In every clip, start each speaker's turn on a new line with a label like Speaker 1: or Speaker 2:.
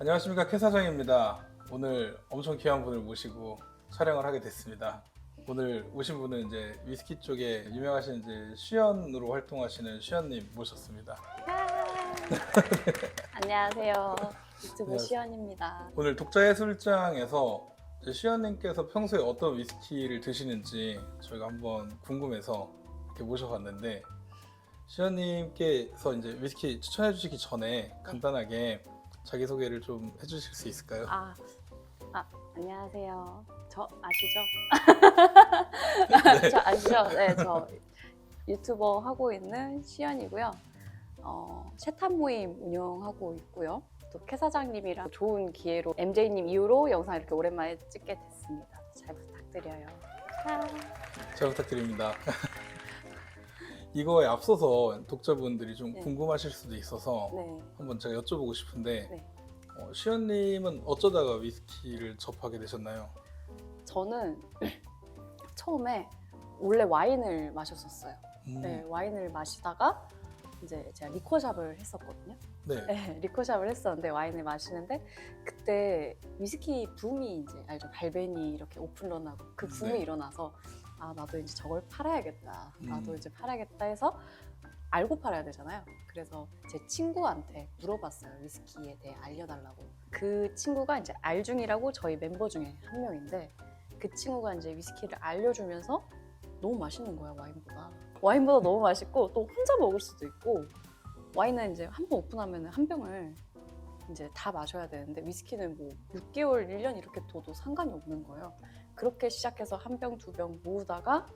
Speaker 1: 안녕하십니까 캐 사장입니다. 오늘 엄청 귀한 분을 모시고 촬영을 하게 됐습니다. 오늘 오신 분은 이제 위스키 쪽에 유명하신 이제 시연으로 활동하시는 시연님 모셨습니다.
Speaker 2: 안녕하세요. 유튜브
Speaker 1: 안녕하세요.
Speaker 2: 시연입니다.
Speaker 1: 오늘 독자 해술장에서 이제 시연님께서 평소에 어떤 위스키를 드시는지 저희가 한번 궁금해서 이렇게 모셔봤는데 시연님께서 이제 위스키 추천해 주시기 전에 간단하게 자기 소개를 좀 해주실 수 있을까요?
Speaker 2: 아, 아 안녕하세요. 저 아시죠? 저 아시죠? 네, 저 유튜버 하고 있는 시연이고요. 어, 셰탄 모임 운영하고 있고요. 또 캐 사장님이랑 좋은 기회로 MJ님 이후로 영상 이렇게 오랜만에 찍게 됐습니다. 잘 부탁드려요. 아,
Speaker 1: 잘 부탁드립니다. 이거에 앞서서 독자분들이 좀
Speaker 2: 네.
Speaker 1: 궁금하실 수도 있어서
Speaker 2: 네.
Speaker 1: 한번 제가 여쭤보고 싶은데
Speaker 2: 네.
Speaker 1: 어, 시연님은 어쩌다가 위스키를 접하게 되셨나요?
Speaker 2: 저는 처음에 원래 와인을 마셨었어요.
Speaker 1: 음,
Speaker 2: 네, 와인을 마시다가 이제 제가 리코샵을 했었거든요.
Speaker 1: 네.
Speaker 2: 네, 리코샵을 했었는데 와인을 마시는데 그때 위스키 붐이 이제 알죠 발베니 이렇게 오픈런하고 그 붐이
Speaker 1: 네.
Speaker 2: 일어나서 아 나도 이제 저걸 팔아야겠다. 나도
Speaker 1: 음.
Speaker 2: 이제 팔아야겠다 해서 알고 팔아야 되잖아요. 그래서 제 친구한테 물어봤어요 위스키에 대해 알려달라고. 그 친구가 이제 알중이라고 저희 멤버 중에 한 명인데 그 친구가 이제 위스키를 알려주면서 너무 맛있는 거야 와인보다. 와인보다 너무 맛있고 또 혼자 먹을 수도 있고 와인은 이제 한 번 오픈하면 한 병을 이제 다 마셔야 되는데 위스키는 뭐 6개월, 1년 이렇게 둬도 상관이 없는 거예요. 그렇게 시작해서 한 병, 두 병 모으다가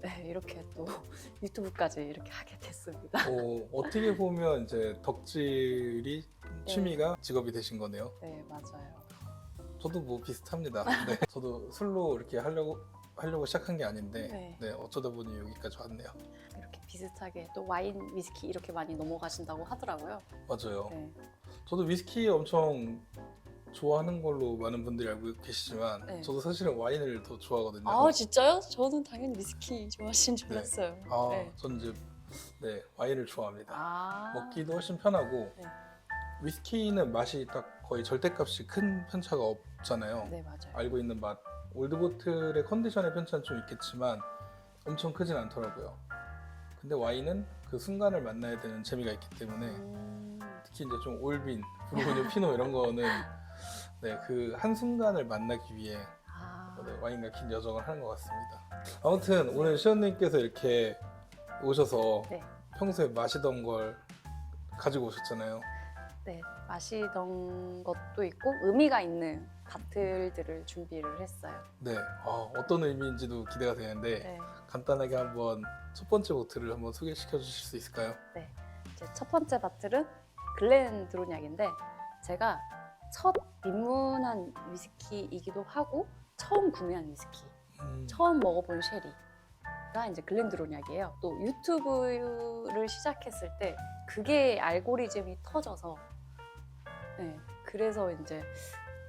Speaker 2: 네, 이렇게 또 유튜브까지 이렇게 하게 됐습니다.
Speaker 1: 어, 어떻게 보면 이제 덕질이 취미가 직업이 되신 거네요.
Speaker 2: 네, 맞아요.
Speaker 1: 저도 뭐 비슷합니다. 네. 저도 술로 이렇게 하려고 하려고 시작한 게 아닌데
Speaker 2: 네.
Speaker 1: 네, 어쩌다 보니 여기까지 왔네요.
Speaker 2: 이렇게 비슷하게 또 와인, 위스키 이렇게 많이 넘어가신다고 하더라고요.
Speaker 1: 맞아요.
Speaker 2: 네,
Speaker 1: 저도 위스키 엄청 좋아하는 걸로 많은 분들이 알고 계시지만
Speaker 2: 네.
Speaker 1: 저도 사실은 와인을 더 좋아하거든요.
Speaker 2: 아 진짜요? 저는 당연히 위스키 좋아하시는 줄
Speaker 1: 네.
Speaker 2: 알았어요.
Speaker 1: 아,
Speaker 2: 네.
Speaker 1: 전 이제 네 와인을 좋아합니다.
Speaker 2: 아,
Speaker 1: 먹기도 훨씬 편하고
Speaker 2: 네.
Speaker 1: 위스키는 맛이 딱 거의 절대값이 큰 편차가 없잖아요.
Speaker 2: 네 맞아요.
Speaker 1: 알고 있는 맛 올드보틀의 컨디션의 편차는 좀 있겠지만 엄청 크진 않더라고요. 근데 와인은 그 순간을 만나야 되는 재미가 있기 때문에
Speaker 2: 음,
Speaker 1: 특히 이제 좀 올빈, 브루그뉴, 피노 이런 거는 네, 그 한순간을 만나기 위해
Speaker 2: 아,
Speaker 1: 네, 와인과 긴 여정을 하는 것 같습니다. 아무튼 오늘 시연님께서 이렇게 오셔서
Speaker 2: 네.
Speaker 1: 평소에 마시던 걸 가지고 오셨잖아요.
Speaker 2: 네, 마시던 것도 있고 의미가 있는 바틀들을 준비를 했어요.
Speaker 1: 네, 아, 어떤 의미인지도 기대가 되는데
Speaker 2: 네,
Speaker 1: 간단하게 한번 첫 번째 보트를 한번 소개시켜 주실 수 있을까요?
Speaker 2: 이제 첫 번째 바틀은 글렌 드로니악인데 제가 첫 입문한 위스키이기도 하고 처음 구매한 위스키,
Speaker 1: 음,
Speaker 2: 처음 먹어본 쉐리가 이제 글렌 드로니악이에요. 또 유튜브를 시작했을 때 그게 알고리즘이 터져서 네, 그래서 이제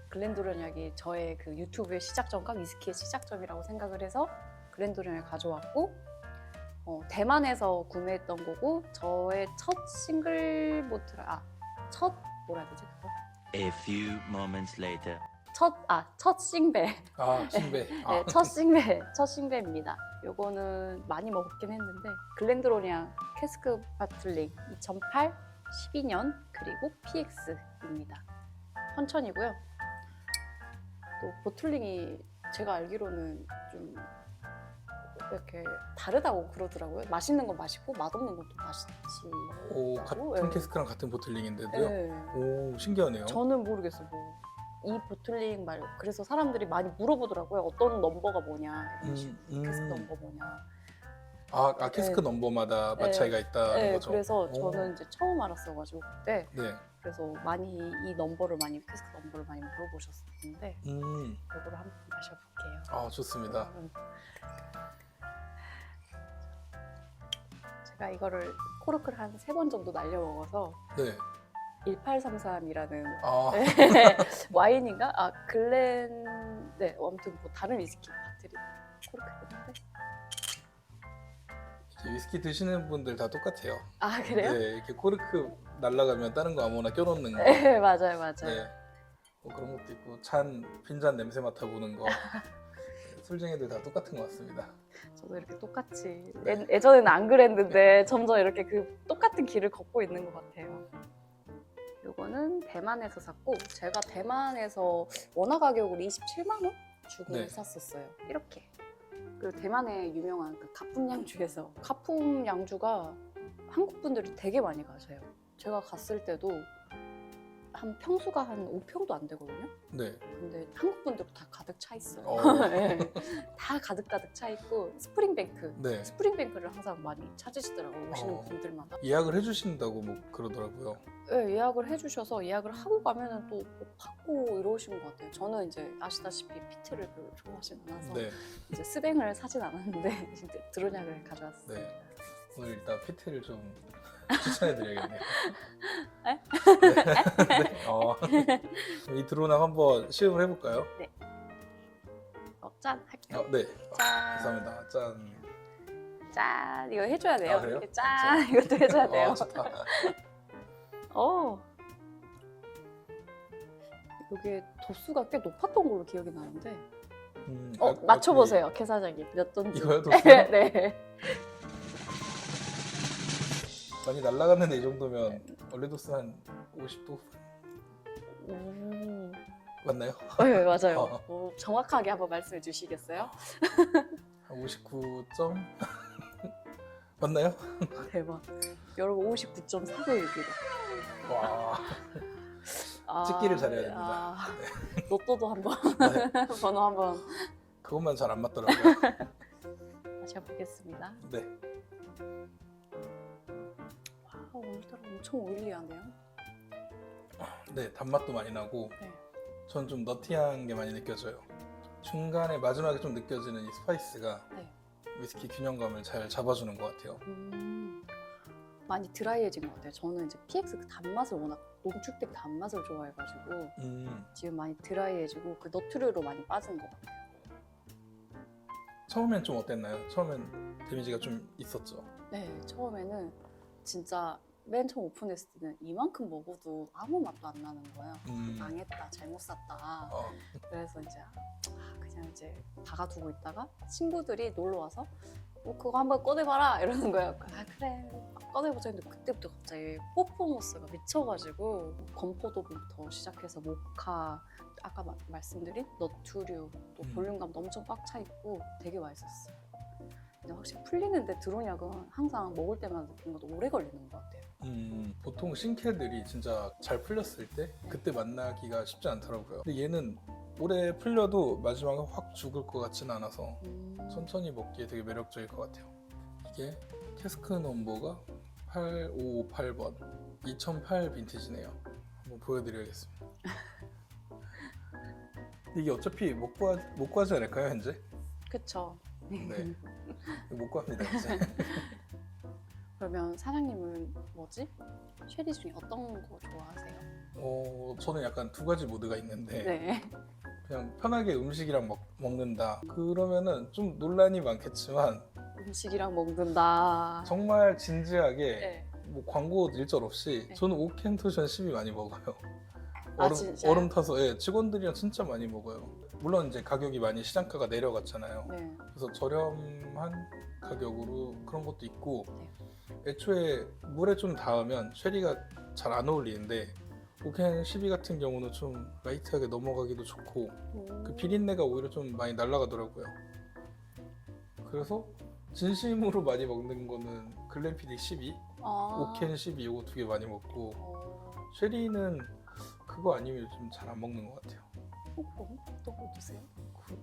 Speaker 2: 글렌도르니악이 저의 그 유튜브의 시작점과 위스키의 시작점이라고 생각을 해서 글렌도르니악을 가져왔고 어, 대만에서 구매했던 거고 저의 첫 싱글 모트라 아 첫 뭐라 해야 되지
Speaker 3: A few moments later.
Speaker 2: 첫 아 첫 싱배
Speaker 1: 아 신배. 아,
Speaker 2: 네, 첫 싱배 첫 싱배입니다. 요거는 많이 먹었긴 했는데 글렌드로니아 캐스크 바틀링 2008, 12년 그리고 PX입니다. 헌천이고요. 또 보틀링이 제가 알기로는 좀 이렇게 다르다고 그러더라고요. 맛있는 건 맛있고 맛없는 것도 맛있지.
Speaker 1: 오? 같은
Speaker 2: 네.
Speaker 1: 캐스크랑 같은 보틀링인데도요.
Speaker 2: 네.
Speaker 1: 오 신기하네요.
Speaker 2: 저는 모르겠어요. 뭐. 이 보틀링 말고 그래서 사람들이 많이 물어보더라고요. 어떤 넘버가 뭐냐 이런
Speaker 1: 음,
Speaker 2: 식으로 캐스크
Speaker 1: 음.
Speaker 2: 넘버 뭐냐.
Speaker 1: 아, 아 캐스크
Speaker 2: 네.
Speaker 1: 넘버마다 맛
Speaker 2: 네.
Speaker 1: 차이가 있다는
Speaker 2: 네,
Speaker 1: 거죠.
Speaker 2: 그래서
Speaker 1: 오.
Speaker 2: 저는 이제 처음 알았어가지고 그때
Speaker 1: 네.
Speaker 2: 그래서 많이 이 넘버를 많이 캐스크 넘버를 많이 물어보셨었는데
Speaker 1: 음,
Speaker 2: 이거를 한번 마셔볼게요.
Speaker 1: 아 좋습니다.
Speaker 2: 제가 이거를 코르크를 한 세 번 정도 날려 먹어서
Speaker 1: 네.
Speaker 2: 1833이라는
Speaker 1: 아,
Speaker 2: 와인인가? 아 글렌 네 아무튼 뭐 다른 위스키 바틀이 코르크긴 한데
Speaker 1: 위스키 드시는 분들 다 똑같아요.
Speaker 2: 아 그래요?
Speaker 1: 네, 이렇게 코르크 날라가면 다른 거 아무나 껴놓는 거.
Speaker 2: 네, 맞아요, 맞아요.
Speaker 1: 네. 뭐 그런 것도 있고 잔 빈잔 냄새 맡아보는 거. 술쟁이들 다 똑같은 것 같습니다.
Speaker 2: 저도 이렇게 똑같이 예, 예전에는 안 그랬는데 점점 이렇게 그 똑같은 길을 걷고 있는 것 같아요. 요거는 대만에서 샀고 제가 대만에서 원화 가격으로 27만 원 주고
Speaker 1: 네.
Speaker 2: 샀었어요. 이렇게. 그리고 대만의 유명한 그 가품 양주에서 가품 양주가 한국 분들이 되게 많이 가세요. 제가 갔을 때도 한 평수가 한 5평도 안 되거든요.
Speaker 1: 네.
Speaker 2: 근데 한국 분들 다 가득 차 있어요.
Speaker 1: 어.
Speaker 2: 네. 다 가득 가득 차 있고 스프링뱅크
Speaker 1: 네.
Speaker 2: 스프링뱅크를 항상 많이 찾으시더라고요 오시는
Speaker 1: 어.
Speaker 2: 분들마다
Speaker 1: 예약을 해주신다고 뭐 그러더라고요.
Speaker 2: 네, 예약을 해주셔서 예약을 하고 가면은 또뭐 받고 이러시는 것 같아요 저는 이제 아시다시피 피트를 별로 좋아하진 않아서
Speaker 1: 네.
Speaker 2: 이제 스뱅을 사진 않았는데 이제 드로냥을 가져왔어요
Speaker 1: 네. 오늘 일단 피트를 좀 추천해드려야겠네요.
Speaker 2: 에?
Speaker 1: 네. 어. 이 드론왕 한번 시음을 해볼까요?
Speaker 2: 어, 짠 할게요
Speaker 1: 어, 네.
Speaker 2: 짠.
Speaker 1: 감사합니다. 짠.
Speaker 2: 짠 이거 해줘야 돼요
Speaker 1: 아, 그래요?
Speaker 2: 이렇게 짠 이것도 해줘야 돼요
Speaker 1: 어, 좋다.
Speaker 2: 어. 이게 도수가 꽤 높았던 걸로 기억이 나는데
Speaker 1: 음,
Speaker 2: 어
Speaker 1: 아,
Speaker 2: 맞춰보세요 캐 사장님 몇
Speaker 1: 아,
Speaker 2: 던지
Speaker 1: 이거요? 도수?
Speaker 2: 네
Speaker 1: 많이 날라갔는데 이 정도면 원래 도수 한 50도
Speaker 2: 오.
Speaker 1: 맞나요?
Speaker 2: 네, 맞아요.
Speaker 1: 어.
Speaker 2: 어, 정확하게 한번 말씀해 주시겠어요?
Speaker 1: 한 59점 맞나요?
Speaker 2: 대박. 여러분 59.4도입니다.
Speaker 1: 와.
Speaker 2: 아,
Speaker 1: 찍기를 잘해야 됩니다.
Speaker 2: 아, 로또도 한번
Speaker 1: 네.
Speaker 2: 번호 한번
Speaker 1: 그것만 잘 안 맞더라고요.
Speaker 2: 마셔보겠습니다.
Speaker 1: 네.
Speaker 2: 엄청 오일리하네요.
Speaker 1: 네, 단맛도 많이 나고
Speaker 2: 네.
Speaker 1: 전 좀 너티한 게 많이 느껴져요. 중간에 마지막에 좀 느껴지는 이 스파이스가
Speaker 2: 네.
Speaker 1: 위스키 균형감을 잘 잡아주는 것 같아요.
Speaker 2: 음, 많이 드라이해진 것 같아요. 저는 이제 PX 그 단맛을 워낙 농축된 단맛을 좋아해가지고
Speaker 1: 음,
Speaker 2: 지금 많이 드라이해지고 그 너트류로 많이 빠진 것 같아요.
Speaker 1: 처음엔 좀 어땠나요? 처음엔 데미지가 좀 있었죠.
Speaker 2: 네, 처음에는 진짜 맨 처음 오픈했을 때는 이만큼 먹어도 아무 맛도 안 나는 거예요.
Speaker 1: 음,
Speaker 2: 망했다, 잘못 샀다.
Speaker 1: 어,
Speaker 2: 그래서 이제 아, 그냥 이제 박아두고 있다가 친구들이 놀러 와서 어, 그거 한번 꺼내봐라 이러는 거예요. 아 그래 꺼내보자 했는데 그때부터 갑자기 퍼포먼스가 미쳐가지고 건포도부터 시작해서 모카 아까 마- 말씀드린 너투류 또
Speaker 1: 음.
Speaker 2: 볼륨감도 엄청 꽉 차 있고 되게 맛있었어요. 근데 확실히 풀리는데 드론약은 항상 먹을 때마다 느낀 것도 오래 걸리는 것 같아요.
Speaker 1: 음, 보통 신캐들이 진짜 잘 풀렸을 때 그때 만나기가 쉽지 않더라고요. 근데 얘는 오래 풀려도 마지막에 확 죽을 것 같지는 않아서
Speaker 2: 음.
Speaker 1: 천천히 먹기에 되게 매력적일 것 같아요. 이게 캐스크 넘버가 8558번 2008 빈티지네요. 한번 보여드려야겠습니다. 이게 어차피 못 구하, 못 구하지 않을까요 현재?
Speaker 2: 그쵸.
Speaker 1: 네. 못 구합니다 이제.
Speaker 2: 그러면 사장님은 뭐지? 쉐리 중에 어떤 거 좋아하세요?
Speaker 1: 어, 저는 약간 두 가지 모드가 있는데
Speaker 2: 네.
Speaker 1: 그냥 편하게 음식이랑 먹, 먹는다 그러면은 좀 논란이 많겠지만
Speaker 2: 음식이랑 먹는다.
Speaker 1: 정말 진지하게
Speaker 2: 네.
Speaker 1: 뭐 광고 일절 없이
Speaker 2: 네.
Speaker 1: 저는 오켄토션 10이 많이 먹어요.
Speaker 2: 아,
Speaker 1: 얼음,
Speaker 2: 진짜요?
Speaker 1: 얼음 타서 예, 직원들이랑 진짜 많이 먹어요. 물론 이제 가격이 많이 시장가가 내려갔잖아요.
Speaker 2: 네.
Speaker 1: 그래서 저렴한 가격으로 그런 것도 있고
Speaker 2: 네.
Speaker 1: 애초에 물에 좀 닿으면 쉐리가 잘 안 어울리는데 오켄 12 같은 경우는 좀 라이트하게 넘어가기도 좋고 그 비린내가 오히려 좀 많이 날아가더라고요. 그래서 진심으로 많이 먹는 거는 글램피딕 12,
Speaker 2: 아.
Speaker 1: 오켄 12 이거 두 개 많이 먹고
Speaker 2: 어,
Speaker 1: 쉐리는 그거 아니면 좀잘안 먹는 것 같아요.
Speaker 2: 어, 그럼 어떤 거 드세요?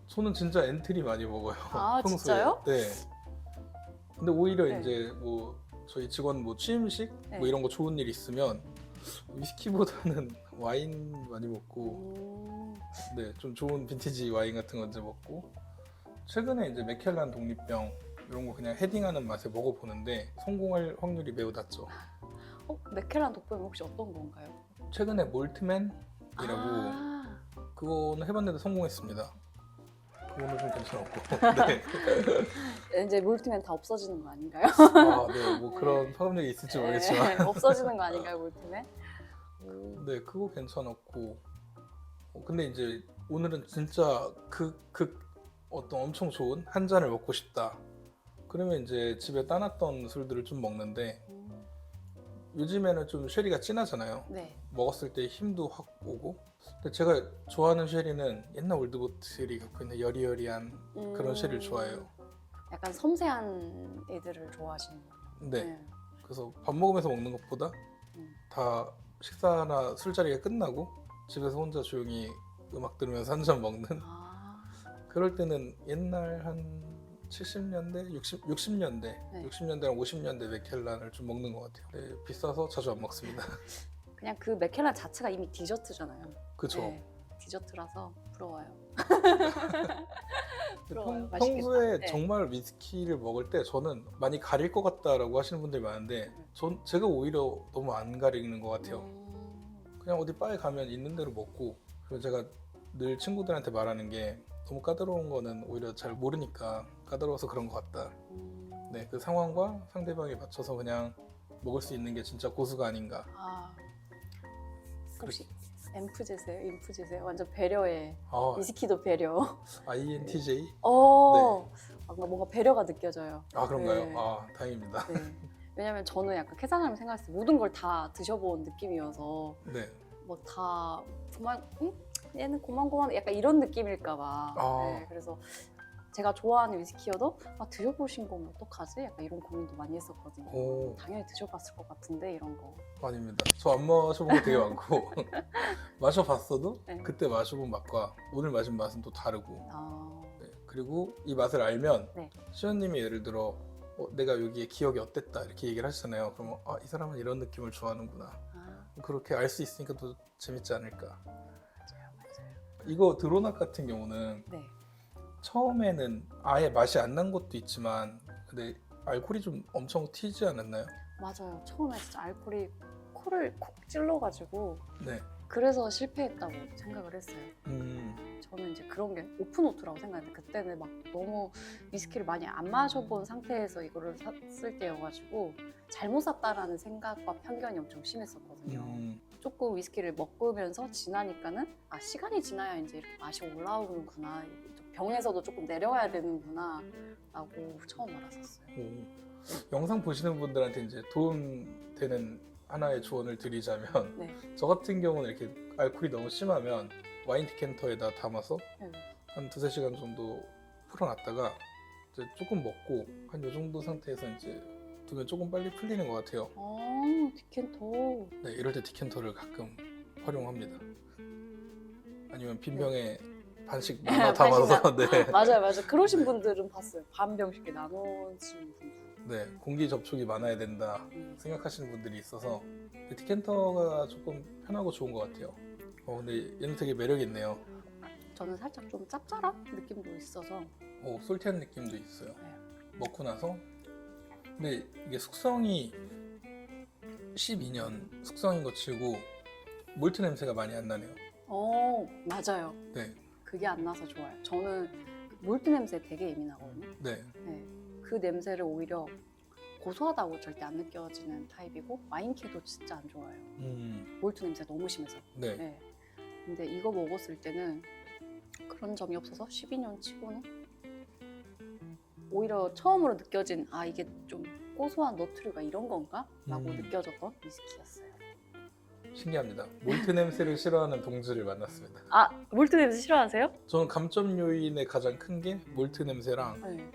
Speaker 1: 저는 진짜 엔트리 많이 먹어요.
Speaker 2: 아,
Speaker 1: 평소에.
Speaker 2: 진짜요?
Speaker 1: 네. 근데 오히려
Speaker 2: 네.
Speaker 1: 이제 뭐 저희 직원 뭐 취임식
Speaker 2: 네.
Speaker 1: 뭐 이런 거 좋은 일 있으면 위스키보다는 와인 많이 먹고
Speaker 2: 오.
Speaker 1: 네 좀 좋은 빈티지 와인 같은 거 이제 먹고 최근에 이제 맥켈란 독립병 이런 거 그냥 헤딩하는 맛에 먹어보는데 성공할 확률이 매우 낮죠.
Speaker 2: 어, 맥켈란 독보면 혹시 어떤 건가요?
Speaker 1: 최근에 몰트맨이라고
Speaker 2: 아,
Speaker 1: 그거는 해봤는데 성공했습니다. 그거는 좀 괜찮았고. 네.
Speaker 2: 이제 몰트맨 다 없어지는 거 아닌가요?
Speaker 1: 아, 네. 뭐 그런 파급력이 있을지 모르겠지만.
Speaker 2: 네, 없어지는 거 아닌가요, 몰트맨?
Speaker 1: 네, 그거 괜찮았고. 어, 근데 이제 오늘은 진짜 그, 그 어떤 엄청 좋은 한 잔을 먹고 싶다. 그러면 이제 집에 따놨던 술들을 좀 먹는데
Speaker 2: 음,
Speaker 1: 요즘에는 좀 쉐리가 진하잖아요.
Speaker 2: 네.
Speaker 1: 먹었을 때 힘도 확 오고. 근데 제가 좋아하는 쉐리는 옛날 올드보틀이 갖고 있는 여리여리한 그런
Speaker 2: 음,
Speaker 1: 쉐리를 좋아해요.
Speaker 2: 약간 섬세한 애들을 좋아하시는군요.
Speaker 1: 네. 그래서 밥 먹으면서 먹는 것보다
Speaker 2: 음.
Speaker 1: 다 식사나 술자리가 끝나고 집에서 혼자 조용히 음악 들으면서 한 잔 먹는
Speaker 2: 아,
Speaker 1: 그럴 때는 옛날 한 70년대, 60, 60년대,
Speaker 2: 네.
Speaker 1: 60년대랑 50년대 맥켈란을 좀 먹는 것 같아요. 네, 비싸서 자주 안 먹습니다.
Speaker 2: 그냥 그 맥켈란 자체가 이미 디저트잖아요.
Speaker 1: 그쵸?
Speaker 2: 네, 디저트라서 부러워요. 부러워요.
Speaker 1: 평. 평소에
Speaker 2: 네.
Speaker 1: 정말 위스키를 먹을 때 저는 많이 가릴 것 같다라고 하시는 분들이 많은데
Speaker 2: 네.
Speaker 1: 전 제가 오히려 너무 안 가리는 것 같아요.
Speaker 2: 음,
Speaker 1: 그냥 어디 바에 가면 있는 대로 먹고 그리고 제가 늘 친구들한테 말하는 게 너무 까다로운 거는 오히려 잘 모르니까 까다로워서 그런 것 같다.
Speaker 2: 음.
Speaker 1: 네, 그 상황과 상대방에 맞춰서 그냥 먹을 수 있는 게 진짜 고수가 아닌가.
Speaker 2: 아, 혹시 엠프제세요? 인프제세요? 완전 배려해.
Speaker 1: 아,
Speaker 2: 위스키도 배려.
Speaker 1: INTJ?
Speaker 2: 어, 뭔가 뭔가 배려가 느껴져요.
Speaker 1: 아 그런가요?
Speaker 2: 네.
Speaker 1: 아 다행입니다.
Speaker 2: 네. 왜냐면 저는 약간 캐사람을 생각했을 때 모든 걸 다 드셔본 느낌이어서
Speaker 1: 네.
Speaker 2: 뭐 다 고만, 응? 얘는 고만고만 약간 이런 느낌일까봐.
Speaker 1: 아.
Speaker 2: 네, 그래서 제가 좋아하는 위스키여도 아, 드셔보신 거면 어떡하지? 약간 이런 고민도 많이 했었거든요.
Speaker 1: 오
Speaker 2: 당연히 드셔봤을 것 같은데 이런 거.
Speaker 1: 아닙니다. 저 안 마셔본 거 되게 많고 마셔봤어도
Speaker 2: 네.
Speaker 1: 그때 마셔본 맛과 오늘 마신 맛은 또 다르고
Speaker 2: 아,
Speaker 1: 네. 그리고 이 맛을 알면
Speaker 2: 네.
Speaker 1: 시연님이 예를 들어 어, 내가 여기에 기억이 어땠다 이렇게 얘기를 하시잖아요. 그러면 아, 이 사람은 이런 느낌을 좋아하는구나.
Speaker 2: 아
Speaker 1: 그렇게 알 수 있으니까 또 재밌지 않을까.
Speaker 2: 맞아요, 맞아요.
Speaker 1: 이거 드로낙 같은 경우는
Speaker 2: 네.
Speaker 1: 처음에는 아예 맛이 안 난 것도 있지만 근데 알코올이 좀 엄청 튀지 않았나요?
Speaker 2: 맞아요. 처음에 진짜 알코올이 코를 콕 찔러가지고
Speaker 1: 네.
Speaker 2: 그래서 실패했다고 생각을 했어요.
Speaker 1: 음,
Speaker 2: 저는 이제 그런 게 오픈오트라고 생각했는데 그때는 막 너무 위스키를 많이 안 마셔본 상태에서 이거를 샀을 때여가지고 잘못 샀다라는 생각과 편견이 엄청 심했었거든요.
Speaker 1: 음,
Speaker 2: 조금 위스키를 먹으면서 지나니까는 아 시간이 지나야 이제 이렇게 맛이 올라오는구나 좀 병에서도 조금 내려와야 되는구나 라고 처음 알았었어요.
Speaker 1: 오. 영상 보시는 분들한테 이제 도움 되는 하나의 조언을 드리자면
Speaker 2: 네.
Speaker 1: 저 같은 경우는 이렇게 알코올이 너무 심하면 와인 디캔터에다 담아서
Speaker 2: 네.
Speaker 1: 한 두세 시간 정도 풀어놨다가 이제 조금 먹고 한 요 정도 상태에서 이제 두면 조금 빨리 풀리는 것 같아요.
Speaker 2: 아 디켄터
Speaker 1: 네, 이럴 때 디캔터를 가끔 활용합니다. 아니면 빈 병에 반씩 나눠
Speaker 2: 반씩
Speaker 1: 담아서 네.
Speaker 2: 맞아요 맞아요 그러신 분들은 봤어요 반 병씩 나눠주는 분들
Speaker 1: 네, 공기 접촉이 많아야 된다
Speaker 2: 음.
Speaker 1: 생각하시는 분들이 있어서 근데 디캔터가 조금 편하고 좋은 것 같아요. 어, 근데 얘는 되게 매력 있네요.
Speaker 2: 저는 살짝 좀 짭짤한 느낌도 있어서
Speaker 1: 오, 솔티한 느낌도 있어요.
Speaker 2: 네.
Speaker 1: 먹고 나서 근데 이게 숙성이 12년 숙성인 것 치고 몰트 냄새가 많이 안 나네요.
Speaker 2: 어 맞아요
Speaker 1: 네,
Speaker 2: 그게 안 나서 좋아요 저는 몰트 냄새 되게 예민하거든요
Speaker 1: 네,
Speaker 2: 네. 그 냄새를 오히려 고소하다고 절대 안 느껴지는 타입이고 와인키도 진짜 안 좋아해요
Speaker 1: 음,
Speaker 2: 몰트 냄새 너무 심해서
Speaker 1: 네,
Speaker 2: 네. 근데 이거 먹었을 때는 그런 점이 없어서 12년 치고는 오히려 처음으로 느껴진 아 이게 좀 고소한 너트류가 이런 건가? 라고
Speaker 1: 음.
Speaker 2: 느껴졌던 위스키였어요.
Speaker 1: 신기합니다. 몰트 냄새를 싫어하는 동지를 만났습니다.
Speaker 2: 아 몰트 냄새 싫어하세요?
Speaker 1: 저는 감점 요인의 가장 큰 게 몰트 냄새랑
Speaker 2: 네.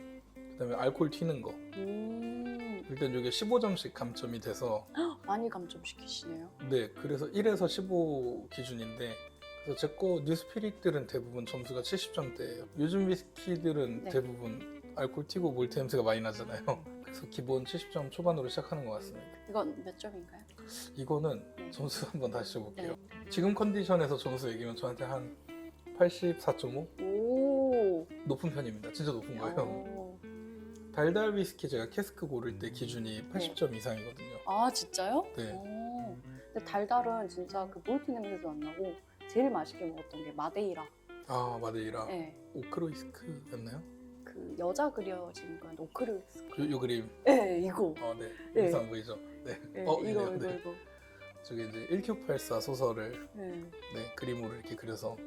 Speaker 1: 그다음에 알코올 튀는 거.
Speaker 2: 음
Speaker 1: 일단 이게 15점씩 감점이 돼서
Speaker 2: 많이 감점시키시네요.
Speaker 1: 네, 그래서 1에서 15 기준인데 그래서 제거 뉴스피릿들은 대부분 점수가 70점대예요. 요즘 위스키들은
Speaker 2: 네.
Speaker 1: 대부분 알코올 튀고 몰트 냄새가 많이 나잖아요. 그래서 기본 70점 초반으로 시작하는 것 같습니다.
Speaker 2: 이건 몇 점인가요?
Speaker 1: 이거는
Speaker 2: 네.
Speaker 1: 점수 한번 다시 줘볼게요. 지금 컨디션에서 점수 얘기하면 저한테 한 84.5
Speaker 2: 오.
Speaker 1: 높은 편입니다. 진짜 높은 거예요.
Speaker 2: 오.
Speaker 1: 달달 위스키 제가 캐스크 고를 때 기준이 80점 이상이거든요.
Speaker 2: 아 진짜요?
Speaker 1: 네.
Speaker 2: 오. 근데 달달은 진짜 그 몰트 냄새도 안 나고 제일 맛있게 먹었던 게 마데이라.
Speaker 1: 아 마데이라.
Speaker 2: 네.
Speaker 1: 오크로이스크였나요?
Speaker 2: 그 여자 그려진 건 오크르.
Speaker 1: 요, 요 그림.
Speaker 2: 네, 이거.
Speaker 1: 어, 네.
Speaker 2: 네.
Speaker 1: 여기서 안 보이죠? 네.
Speaker 2: 네,
Speaker 1: 어,
Speaker 2: 이거. 이거
Speaker 1: 네.
Speaker 2: 이거.
Speaker 1: 저기 이제 1984 소설을
Speaker 2: 네,
Speaker 1: 네, 그림으로 이렇게 그려서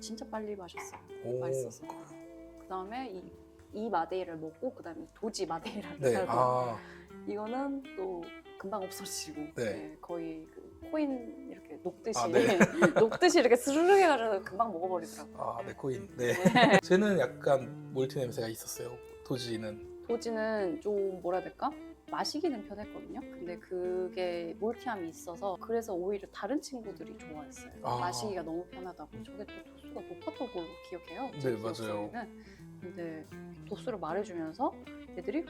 Speaker 2: 진짜 빨리 마셨어요.
Speaker 1: 오.
Speaker 2: 맛있었어. 그 다음에 이, 이 마데이를 먹고 그 다음에 도지 마데이라를
Speaker 1: 네.
Speaker 2: 사고
Speaker 1: 아,
Speaker 2: 이거는 또 금방 없어지고
Speaker 1: 네.
Speaker 2: 네, 거의 그 코인 이렇게 녹듯이
Speaker 1: 아, 네.
Speaker 2: 녹듯이 이렇게 스르륵 해가지고 금방 먹어버리더라고요.
Speaker 1: 아, 네, 코인. 네. 쟤는 약간 몰트 냄새가 있었어요. 도지는.
Speaker 2: 도지는 좀 뭐라 해야 될까? 마시기는 편했거든요. 근데 그게 몰티함이 있어서 그래서 오히려 다른 친구들이 좋아했어요.
Speaker 1: 아.
Speaker 2: 마시기가 너무 편하다고. 저게 또 도수가 높았던 걸로 기억해요.
Speaker 1: 네,
Speaker 2: 제
Speaker 1: 맞아요.
Speaker 2: 근데 도수를 말해주면서 애들이 음,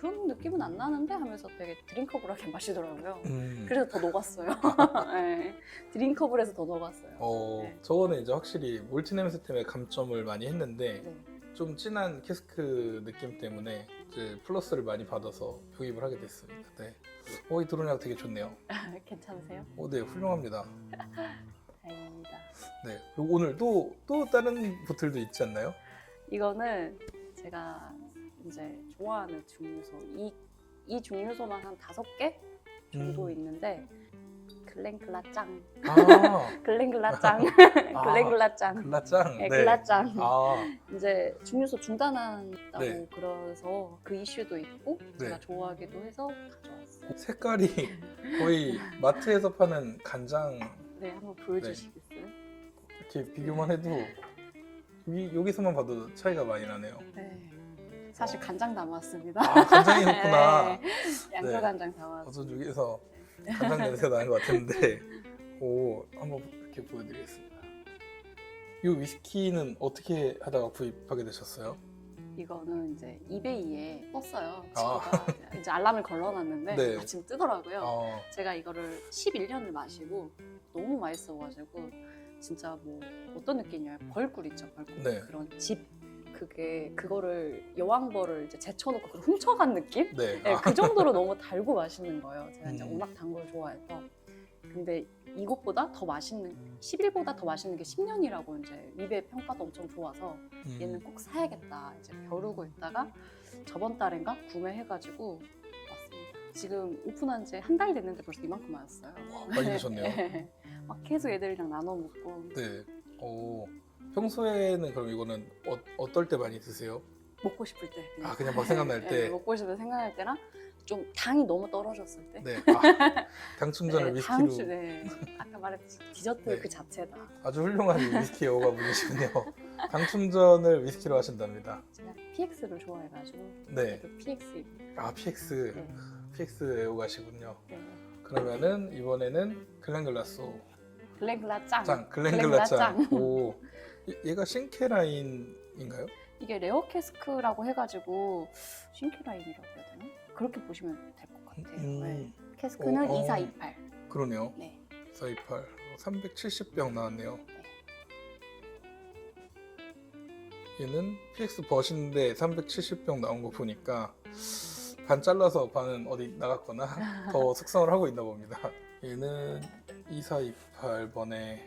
Speaker 2: 그런 느낌은 안 나는데 하면서 되게 드링커블하게 마시더라고요.
Speaker 1: 음.
Speaker 2: 그래서 더 녹았어요. 네. 드링커블에서 더 녹았어요.
Speaker 1: 어,
Speaker 2: 네.
Speaker 1: 저거는 이제 확실히 몰트 냄새 때문에 감점을 많이 했는데
Speaker 2: 네.
Speaker 1: 좀 진한 캐스크 느낌 때문에 이제 플러스를 많이 받아서 구입을 하게 됐습니다. 네. 어, 이 드론약 되게 좋네요.
Speaker 2: 괜찮으세요?
Speaker 1: 어, 네, 훌륭합니다.
Speaker 2: 다행입니다.
Speaker 1: 네. 그리고 오늘 또, 또 다른 보틀도 있지 않나요?
Speaker 2: 이거는 제가 이제 좋아하는 중류소 이, 이 중류소만 한 다섯 개 정도
Speaker 1: 음.
Speaker 2: 있는데 글렌글라 짱
Speaker 1: 아,
Speaker 2: 글렌글라 짱
Speaker 1: 아.
Speaker 2: 글렌글라 짱
Speaker 1: 글라 짱.
Speaker 2: 네, 글라 짱
Speaker 1: 아,
Speaker 2: 이제 중류소 중단한다고
Speaker 1: 네.
Speaker 2: 그래서 그 이슈도 있고 제가
Speaker 1: 네.
Speaker 2: 좋아하기도 해서 가져왔어요.
Speaker 1: 색깔이 거의 마트에서 파는 간장
Speaker 2: 네, 한번 보여주시겠어요?
Speaker 1: 이렇게 비교만 해도 여기, 여기서만 봐도 차이가 많이 나네요.
Speaker 2: 네. 사실 간장 담았습니다.
Speaker 1: 아, 간장이 있구나.
Speaker 2: 네. 양조
Speaker 1: 네.
Speaker 2: 간장 담았어요.
Speaker 1: 저도 여기서 간장 냄새가 나는 것 같은데 오 한번 이렇게 보여드리겠습니다. 이 위스키는 어떻게 하다가 구입하게 되셨어요?
Speaker 2: 이거는 이제 이베이에 떴어요.
Speaker 1: 아.
Speaker 2: 친구가 이제 알람을 걸러놨는데
Speaker 1: 네.
Speaker 2: 아침 뜨더라고요.
Speaker 1: 어,
Speaker 2: 제가 이거를 11년을 마시고 너무 맛있어가지고 진짜 뭐 어떤 느낌이냐면 벌꿀 있죠, 벌꿀.
Speaker 1: 네.
Speaker 2: 그런 집 그게 그거를 여왕벌을 이제 제쳐놓고 그걸 훔쳐간 느낌?
Speaker 1: 네.
Speaker 2: 네,
Speaker 1: 아,
Speaker 2: 그 정도로 너무 달고 맛있는 거예요. 제가 이제
Speaker 1: 음.
Speaker 2: 워낙 단 걸 좋아해서. 근데 이것보다 더 맛있는 11보다 더 맛있는 게 10년이라고 이제 위배 평가도 엄청 좋아서
Speaker 1: 음,
Speaker 2: 얘는 꼭 사야겠다 이제 벼르고 있다가 저번 달인가 구매해가지고 왔습니다. 지금 오픈한 지 한 달 됐는데 벌써 이만큼 왔어요.
Speaker 1: 와, 많이 드셨네요.
Speaker 2: 막 계속 애들이랑 나눠 먹고
Speaker 1: 네. 오 평소에는 그럼 이거는 어, 어떨 때 많이 드세요?
Speaker 2: 먹고 싶을 때.
Speaker 1: 아 그냥 막 생각날
Speaker 2: 네,
Speaker 1: 때.
Speaker 2: 먹고 싶을 때 생각날 때랑 좀 당이 너무 떨어졌을 때.
Speaker 1: 네. 아, 당 충전을
Speaker 2: 네,
Speaker 1: 위스키로
Speaker 2: 주, 네. 아까 말했듯이 디저트
Speaker 1: 네.
Speaker 2: 그 자체다.
Speaker 1: 아주 훌륭한 위스키 애호가 분이시군요. 당 충전을 위스키로 하신답니다.
Speaker 2: 제가 PX를 좋아해가지고
Speaker 1: 네.
Speaker 2: 그 PX.
Speaker 1: 아 PX
Speaker 2: 네.
Speaker 1: PX 애호가시군요.
Speaker 2: 네.
Speaker 1: 그러면은 이번에는 글렌글라소
Speaker 2: 글렌글라 짱.
Speaker 1: 짱 글렌글라 짱.
Speaker 2: 짱.
Speaker 1: 오 얘- 얘가 신케 라인인가요?
Speaker 2: 이게 레어 캐스크라고 해가지고 신키라인이라고 해야 되나? 그렇게 보시면 될 것 같아요.
Speaker 1: 음.
Speaker 2: 네. 캐스크는
Speaker 1: 어, 어.
Speaker 2: 2428.
Speaker 1: 그러네요.
Speaker 2: 네.
Speaker 1: 428 370병 나왔네요. 얘는 PX 버신데 370병 나온 거 보니까 반 잘라서 반은 어디 나갔거나 더 숙성을 하고 있나 봅니다. 얘는 2428번에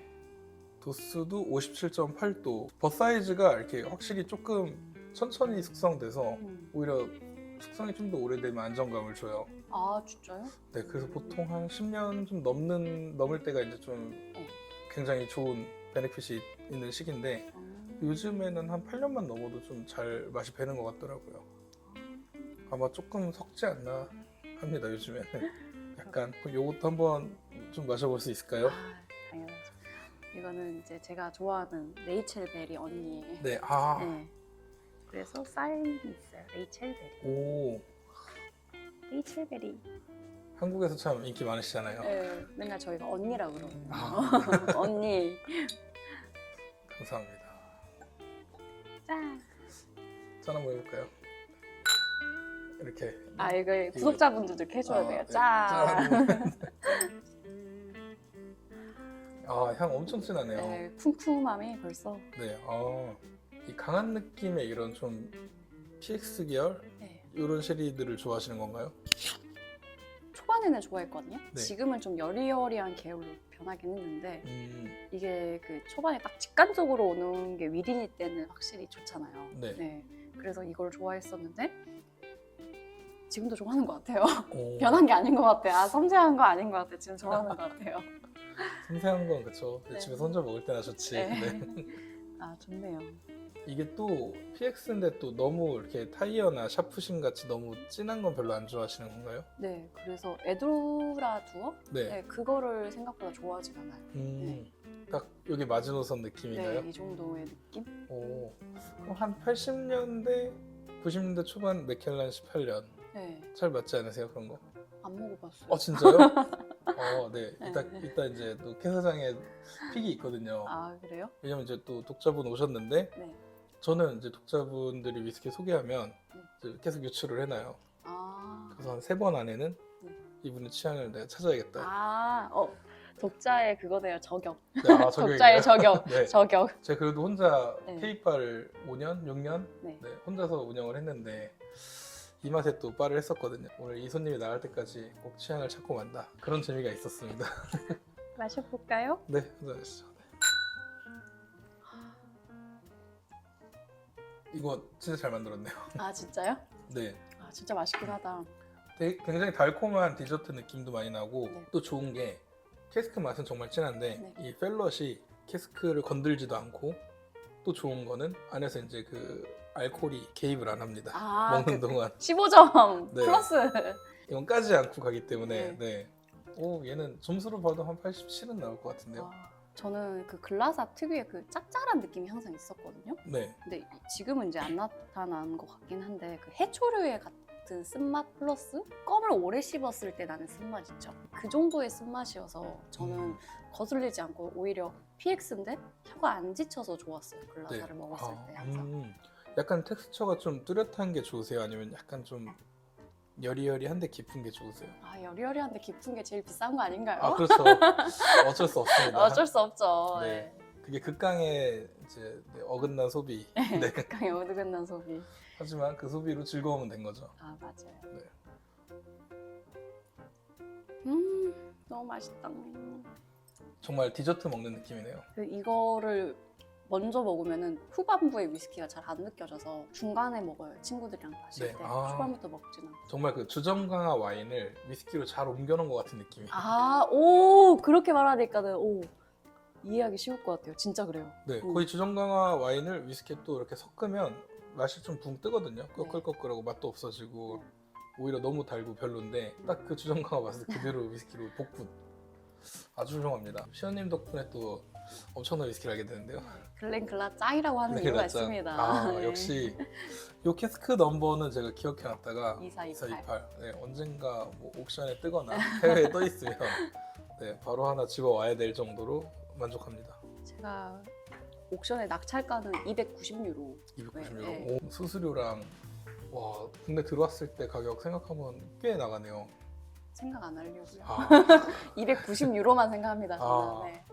Speaker 1: 도수도 57.8도. 버 사이즈가 이렇게 확실히 조금 천천히 숙성돼서
Speaker 2: 음.
Speaker 1: 오히려 숙성이 좀 더 오래되면 안정감을 줘요.
Speaker 2: 아 진짜요?
Speaker 1: 네, 그래서 보통 한 10년 좀 넘는 넘을 때가 이제 좀
Speaker 2: 네.
Speaker 1: 굉장히 좋은 베네핏이 있는 시기인데
Speaker 2: 음.
Speaker 1: 요즘에는 한 8년만 넘어도 좀 잘 맛이 배는 것 같더라고요. 아마 조금 섞지 않나 합니다. 요즘에는 약간 그럼 요것도 한번 좀 마셔볼 수 있을까요?
Speaker 2: 아. 이거는 이제 제가 좋아하는 레이첼 베리 언니의.
Speaker 1: 네, 아,
Speaker 2: 네. 그래서 사인이 있어요. 레이첼 베리.
Speaker 1: 오,
Speaker 2: 레이첼 베리.
Speaker 1: 한국에서 참 인기 많으시잖아요.
Speaker 2: 네, 맨날 저희가 언니라고 그러거든요.
Speaker 1: 아.
Speaker 2: 언니.
Speaker 1: 감사합니다.
Speaker 2: 짠.
Speaker 1: 짠 한번 해볼까요? 이렇게.
Speaker 2: 아 이거 구독자분들도 이렇게 해줘야
Speaker 1: 아,
Speaker 2: 돼요.
Speaker 1: 네.
Speaker 2: 짠.
Speaker 1: 아, 향 엄청 진하네요.
Speaker 2: 네, 쿰쿰함이 벌써.
Speaker 1: 네, 아, 이 강한 느낌의 이런 좀 PX 계열
Speaker 2: 네.
Speaker 1: 이런 쉐리들을 좋아하시는 건가요?
Speaker 2: 초반에는 좋아했거든요.
Speaker 1: 네.
Speaker 2: 지금은 좀 여리여리한 계열로 변하긴 했는데
Speaker 1: 음,
Speaker 2: 이게 그 초반에 딱 직관적으로 오는 게 위린이 때는 확실히 좋잖아요.
Speaker 1: 네.
Speaker 2: 그래서 이걸 좋아했었는데 지금도 좋아하는 것 같아요.
Speaker 1: 오,
Speaker 2: 변한 게 아닌 것 같아요. 아 섬세한 거 아닌 것 같아요. 지금 좋아하는 것 같아요.
Speaker 1: 섬세한 건 그쵸.
Speaker 2: 네.
Speaker 1: 집에서 혼자 먹을 때나 좋지.
Speaker 2: 네.
Speaker 1: 네.
Speaker 2: 아 좋네요.
Speaker 1: 이게 또 PX인데 또 너무 이렇게 타이어나 샤프심 같이 너무 진한 건 별로 안 좋아하시는 건가요?
Speaker 2: 네, 그래서 에드라 두어?
Speaker 1: 네.
Speaker 2: 네, 그거를 생각보다 좋아하진 않아요.
Speaker 1: 음, 딱 여기 마지노선 느낌인가요?
Speaker 2: 네, 이 정도의 느낌?
Speaker 1: 오, 그럼 한 80년대, 90년대 초반 맥켈란 18년
Speaker 2: 네,
Speaker 1: 잘 맞지 않으세요 그런 거?
Speaker 2: 안 먹어봤어요.
Speaker 1: 어 진짜요? 어, 네.
Speaker 2: 네.
Speaker 1: 이따 이따 이제 또 캐사장에 픽이 있거든요.
Speaker 2: 아 그래요?
Speaker 1: 왜냐면 이제 또 독자분 오셨는데
Speaker 2: 네.
Speaker 1: 저는 이제 독자분들이 위스키 소개하면 이제 계속 유출을 해놔요.
Speaker 2: 아,
Speaker 1: 그래서 한 세 번 안에는
Speaker 2: 네.
Speaker 1: 이분의 취향을 내가 찾아야겠다.
Speaker 2: 아, 어, 독자의 그거네요. 저격.
Speaker 1: 네, 아,
Speaker 2: 독자의
Speaker 1: 저격인가요?
Speaker 2: 저격.
Speaker 1: 네.
Speaker 2: 저격.
Speaker 1: 제가 그래도 혼자
Speaker 2: 네.
Speaker 1: K바를 5년, 6년
Speaker 2: 네.
Speaker 1: 네, 혼자서 운영을 했는데 이 맛에 또 바를 했었거든요. 오늘 이 손님이 나갈 때까지 꼭 취향을 찾고 만다. 그런 재미가 있었습니다.
Speaker 2: 마셔볼까요?
Speaker 1: 네. 네. 이거 진짜 잘 만들었네요.
Speaker 2: 아 진짜요?
Speaker 1: 네.
Speaker 2: 아 진짜 맛있긴 하다.
Speaker 1: 되게 굉장히 달콤한 디저트 느낌도 많이 나고
Speaker 2: 네.
Speaker 1: 또 좋은 게 캐스크 맛은 정말 진한데
Speaker 2: 네.
Speaker 1: 이 펠럿이 캐스크를 건들지도 않고 또 좋은 거는 안에서 이제 그 알코올이 개입을 안 합니다.
Speaker 2: 아,
Speaker 1: 먹는
Speaker 2: 그
Speaker 1: 동안
Speaker 2: 15점
Speaker 1: 네.
Speaker 2: 플러스.
Speaker 1: 이건 까지 않고 가기 때문에
Speaker 2: 네.
Speaker 1: 네. 오 얘는 점수로 봐도 한 87은 나올 것 같은데요.
Speaker 2: 아, 저는 그 글라사 특유의 그 짭짤한 느낌이 항상 있었거든요.
Speaker 1: 네.
Speaker 2: 근데 이- 지금은 이제 안 나타난 것 같긴 한데 그 해초류의 같은 쓴맛 플러스 껌을 오래 씹었을 때 나는 쓴맛 있죠. 그 정도의 쓴맛이어서 저는
Speaker 1: 음.
Speaker 2: 거슬리지 않고 오히려 PX인데 혀가 안 지쳐서 좋았어요. 글라사를
Speaker 1: 네.
Speaker 2: 먹었을
Speaker 1: 아,
Speaker 2: 때 항상.
Speaker 1: 음. 약간 텍스처가 좀 뚜렷한 게 좋으세요? 아니면 약간 좀 여리여리한데 깊은 게 좋으세요?
Speaker 2: 아 여리여리한데 깊은 게 제일 비싼 거 아닌가요?
Speaker 1: 아 그렇죠. 어쩔 수 없습니다.
Speaker 2: 어쩔 수 없죠.
Speaker 1: 네. 그게 극강의 이제 네, 어긋난 소비.
Speaker 2: 네.
Speaker 1: 네.
Speaker 2: 극강의 어긋난 소비.
Speaker 1: 하지만 그 소비로 즐거우면 된 거죠.
Speaker 2: 아 맞아요.
Speaker 1: 네.
Speaker 2: 음 너무 맛있다.
Speaker 1: 정말 디저트 먹는 느낌이네요.
Speaker 2: 그 이거를 먼저 먹으면은 후반부에 위스키가 잘 안 느껴져서 중간에 먹어요 친구들이랑 마실
Speaker 1: 네.
Speaker 2: 때
Speaker 1: 아.
Speaker 2: 초반부터 먹진 않고
Speaker 1: 정말 그 주점 강화 와인을 위스키로 잘 옮겨놓은 것 같은 느낌이.
Speaker 2: 아 오 그렇게 말하니까는 오 이해하기 쉬울 것 같아요 진짜 그래요
Speaker 1: 네,
Speaker 2: 음.
Speaker 1: 거의 주점 강화 와인을 위스키에 또 이렇게 섞으면 맛이 좀 붕 뜨거든요.
Speaker 2: 네.
Speaker 1: 꺼끌꺼끌하고 맛도 없어지고 오히려 너무 달고 별론데 딱 그 주점 강화 맛을 그대로 위스키로 복붙. 아주 훌륭합니다. 시연님 덕분에 또 엄청난 위스키를 알게 되는데요.
Speaker 2: 글렌글라 짱이라고 하는
Speaker 1: 네,
Speaker 2: 이유가
Speaker 1: 맞죠.
Speaker 2: 있습니다
Speaker 1: 아
Speaker 2: 네.
Speaker 1: 역시 요 캐스크 넘버는 제가 기억해놨다가
Speaker 2: 2428.
Speaker 1: 네, 언젠가 뭐 옥션에 뜨거나 해외에 떠 있으면 네, 바로 하나 집어 와야 될 정도로 만족합니다.
Speaker 2: 제가 옥션의 낙찰가는 290유로
Speaker 1: 290유로.
Speaker 2: 네.
Speaker 1: 오, 수수료랑 와 국내 들어왔을 때 가격 생각하면 꽤 나가네요.
Speaker 2: 생각 안 하려고요
Speaker 1: 아,
Speaker 2: 290유로만 생각합니다 저는
Speaker 1: 아.
Speaker 2: 네.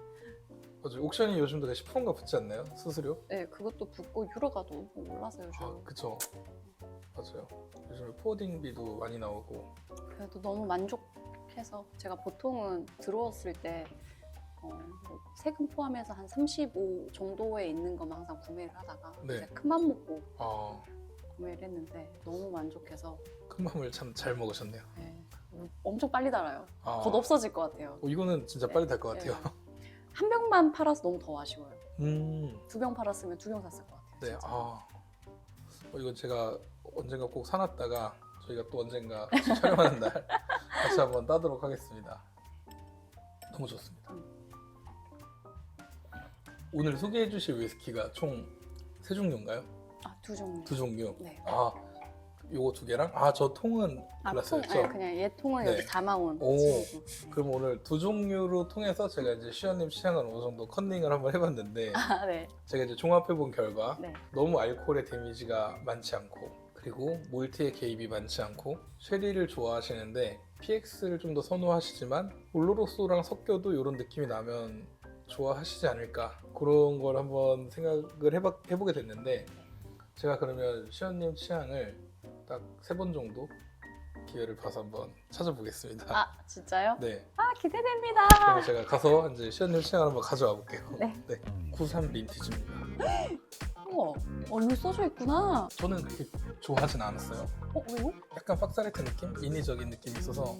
Speaker 1: 맞아. 옥션이 요즘도 10%인가 붙지 않나요? 수수료?
Speaker 2: 네 그것도 붙고 유로가 너무 올라서 요즘
Speaker 1: 아 그쵸. 맞아요. 요즘에 포딩비도 많이 나오고.
Speaker 2: 그래도 너무 만족해서 제가 보통은 들어왔을 때 어, 뭐 세금 포함해서 한 35 정도에 있는 것만 항상 구매를 하다가
Speaker 1: 네.
Speaker 2: 이제 큰맘 먹고
Speaker 1: 아,
Speaker 2: 구매를 했는데 너무 만족해서
Speaker 1: 큰 마음을 참 잘 먹으셨네요.
Speaker 2: 네, 엄청 빨리 달아요.
Speaker 1: 아,
Speaker 2: 곧 없어질 것 같아요.
Speaker 1: 어, 이거는 진짜 빨리 될것 같아요.
Speaker 2: 한 병만 팔아서 너무 더 아쉬워요.
Speaker 1: 음.
Speaker 2: 두 병 팔았으면 두 병 샀을 것 같아요.
Speaker 1: 네,
Speaker 2: 진짜.
Speaker 1: 아, 어, 이건 제가 언젠가 꼭 사놨다가 저희가 또 언젠가 촬영하는 날 같이 한번 따도록 하겠습니다. 너무 좋습니다. 오늘 소개해 주실 위스키가 총 세 종류인가요?
Speaker 2: 아, 두 종류.
Speaker 1: 두 종류.
Speaker 2: 네.
Speaker 1: 아, 요거 두 개랑 아 저 통은
Speaker 2: 아, 통,
Speaker 1: 골랐었죠.
Speaker 2: 아니, 그냥 얘 통은
Speaker 1: 네.
Speaker 2: 여기 담아온
Speaker 1: 오.
Speaker 2: 친구.
Speaker 1: 그럼 오늘 두 종류로 통해서 제가 이제 시연님 취향을 어느 정도 컨닝을 한번 해봤는데
Speaker 2: 아, 네.
Speaker 1: 제가 이제 종합해 본 결과
Speaker 2: 네.
Speaker 1: 너무 알코올의 데미지가 많지 않고 그리고 몰트의 개입이 많지 않고 쉐리를 좋아하시는데 PX를 좀 더 선호하시지만 올로로소랑 섞여도 이런 느낌이 나면 좋아하시지 않을까 그런 걸 한번 생각을 해봐, 해보게 됐는데 제가 그러면 시연님 취향을 딱 세 번 정도 기회를 봐서 한번 찾아보겠습니다.
Speaker 2: 아 진짜요?
Speaker 1: 네.
Speaker 2: 아 기대됩니다.
Speaker 1: 그럼 제가 가서 이제 시연님 시간 한번 가져와 볼게요.
Speaker 2: 네.
Speaker 1: 93 빈티지입니다.
Speaker 2: 우와, 어 여기 써져 있구나.
Speaker 1: 저는 그렇게 좋아하진 않았어요.
Speaker 2: 어 왜요?
Speaker 1: 약간 박사레트 느낌? 인위적인 느낌이 있어서